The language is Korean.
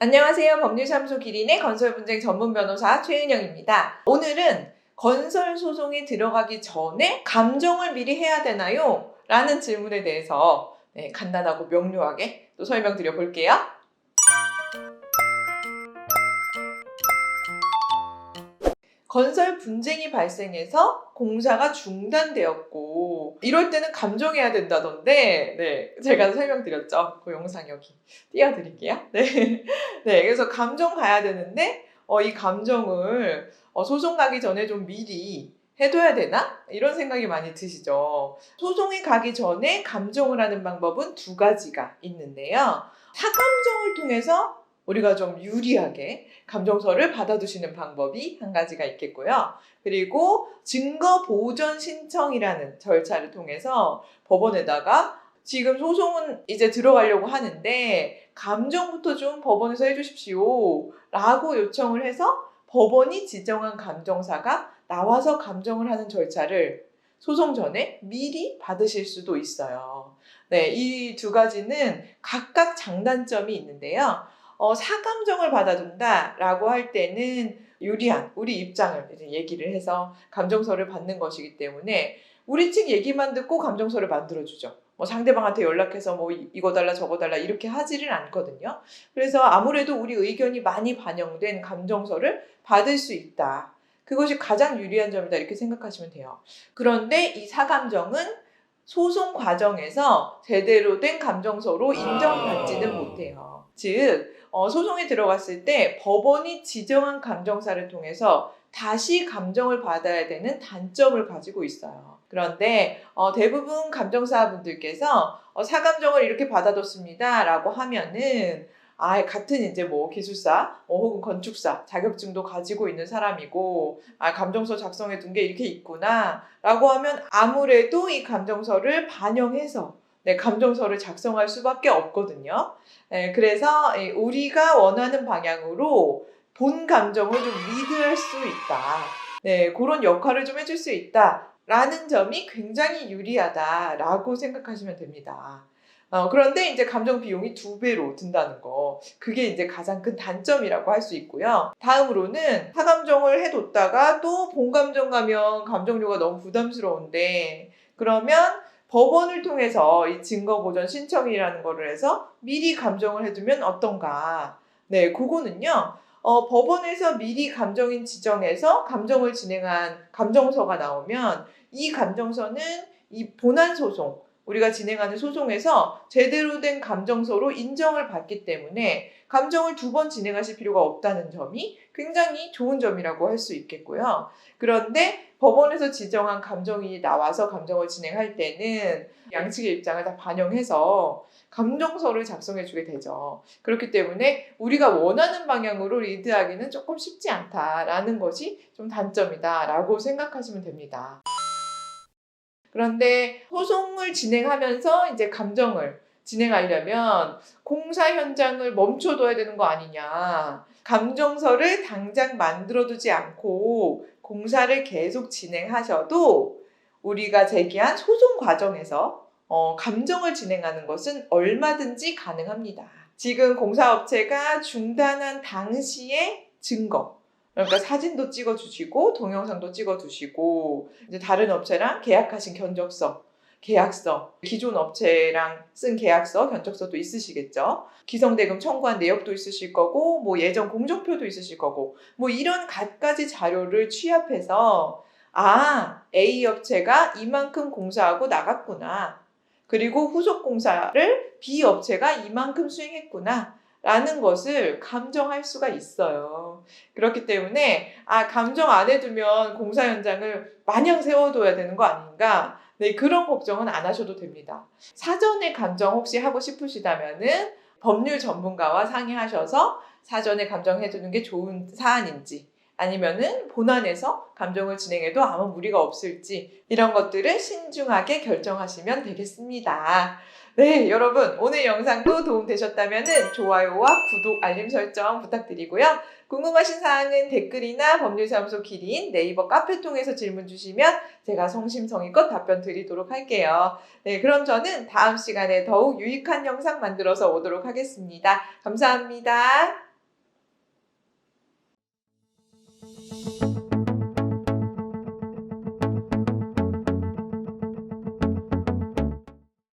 안녕하세요. 법률사무소 기린의 건설 분쟁 전문 변호사 최은영입니다. 오늘은 건설 소송에 들어가기 전에 감정을 미리 해야 되나요? 라는 질문에 대해서 네, 간단하고 명료하게 또 설명드려 볼게요. 건설 분쟁이 발생해서 공사가 중단되었고 이럴 때는 감정해야 된다던데 네 제가 설명드렸죠. 그 영상 여기 띄워드릴게요. 네, 네 그래서 감정 가야 되는데 어, 이 감정을 어, 소송 가기 전에 좀 미리 해둬야 되나? 이런 생각이 많이 드시죠. 소송에 가기 전에 감정을 하는 방법은 두 가지가 있는데요. 사감정을 통해서 우리가 좀 유리하게 감정서를 받아두시는 방법이 한 가지가 있겠고요. 그리고 증거 보전 신청이라는 절차를 통해서 법원에다가 지금 소송은 이제 들어가려고 하는데 감정부터 좀 법원에서 해주십시오 라고 요청을 해서 법원이 지정한 감정사가 나와서 감정을 하는 절차를 소송 전에 미리 받으실 수도 있어요. 네, 이 두 가지는 각각 장단점이 있는데요. 어, 사감정을 받아둔다라고 할 때는 유리한 우리 입장을 얘기를 해서 감정서를 받는 것이기 때문에 우리 측 얘기만 듣고 감정서를 만들어주죠. 뭐 상대방한테 연락해서 뭐 이- 이거 달라 저거 달라 이렇게 하지를 않거든요. 그래서 아무래도 우리 의견이 많이 반영된 감정서를 받을 수 있다. 그것이 가장 유리한 점이다 이렇게 생각하시면 돼요. 그런데 이 사감정은 소송 과정에서 제대로 된 감정서로 인정받지는 못 해요. 즉, 어, 소송에 들어갔을 때 법원이 지정한 감정사를 통해서 다시 감정을 받아야 되는 단점을 가지고 있어요. 그런데 어, 대부분 감정사분들께서 어, 사감정을 이렇게 받아뒀습니다. 라고 하면은 아, 같은 이제 뭐 기술사 어, 혹은 건축사 자격증도 가지고 있는 사람이고 아, 감정서 작성해 둔 게 이렇게 있구나 라고 하면 아무래도 이 감정서를 반영해서 네, 감정서를 작성할 수밖에 없거든요. 네, 그래서 이 우리가 원하는 방향으로 본 감정을 좀 리드할 수 있다. 네, 그런 역할을 좀 해줄 수 있다. 라는 점이 굉장히 유리하다라고 생각하시면 됩니다. 어, 그런데 이제 감정 비용이 두 배로 든다는 거. 그게 이제 가장 큰 단점이라고 할 수 있고요. 다음으로는 사감정을 해뒀다가 또 본감정 가면 감정료가 너무 부담스러운데 그러면 법원을 통해서 이 증거 보전 신청이라는 거를 해서 미리 감정을 해두면 어떤가. 네, 그거는요. 어, 법원에서 미리 감정인 지정해서 감정을 진행한 감정서가 나오면 이 감정서는 이 본안 소송, 우리가 진행하는 소송에서 제대로 된 감정서로 인정을 받기 때문에 감정을 두 번 진행하실 필요가 없다는 점이 굉장히 좋은 점이라고 할 수 있겠고요. 그런데 법원에서 지정한 감정이 나와서 감정을 진행할 때는 양측의 입장을 다 반영해서 감정서를 작성해 주게 되죠. 그렇기 때문에 우리가 원하는 방향으로 리드하기는 조금 쉽지 않다라는 것이 좀 단점이다라고 생각하시면 됩니다. 그런데 소송을 진행하면서 이제 감정을 진행하려면 공사 현장을 멈춰둬야 되는 거 아니냐. 감정서를 당장 만들어두지 않고 공사를 계속 진행하셔도 우리가 제기한 소송 과정에서 어, 감정을 진행하는 것은 얼마든지 가능합니다. 지금 공사업체가 중단한 당시의 증거, 그러니까 사진도 찍어주시고 동영상도 찍어두시고 이제 다른 업체랑 계약하신 견적서, 계약서, 기존 업체랑 쓴 계약서, 견적서도 있으시겠죠. 기성대금 청구한 내역도 있으실 거고, 뭐 예전 공정표도 있으실 거고, 뭐 이런 갖가지 자료를 취합해서 아 A 업체가 이만큼 공사하고 나갔구나. 그리고 후속 공사를 B 업체가 이만큼 수행했구나. 라는 것을 감정할 수가 있어요. 그렇기 때문에, 아, 감정 안 해두면 공사 현장을 마냥 세워둬야 되는 거 아닌가? 네, 그런 걱정은 안 하셔도 됩니다. 사전에 감정 혹시 하고 싶으시다면은 법률 전문가와 상의하셔서 사전에 감정해두는 게 좋은 사안인지, 아니면은 본안에서 감정을 진행해도 아무 무리가 없을지 이런 것들을 신중하게 결정하시면 되겠습니다. 네, 여러분 오늘 영상도 도움되셨다면 좋아요와 구독, 알림 설정 부탁드리고요. 궁금하신 사항은 댓글이나 법률사무소 기린 네이버 카페 통해서 질문 주시면 제가 성심성의껏 답변 드리도록 할게요. 네, 그럼 저는 다음 시간에 더욱 유익한 영상 만들어서 오도록 하겠습니다. 감사합니다.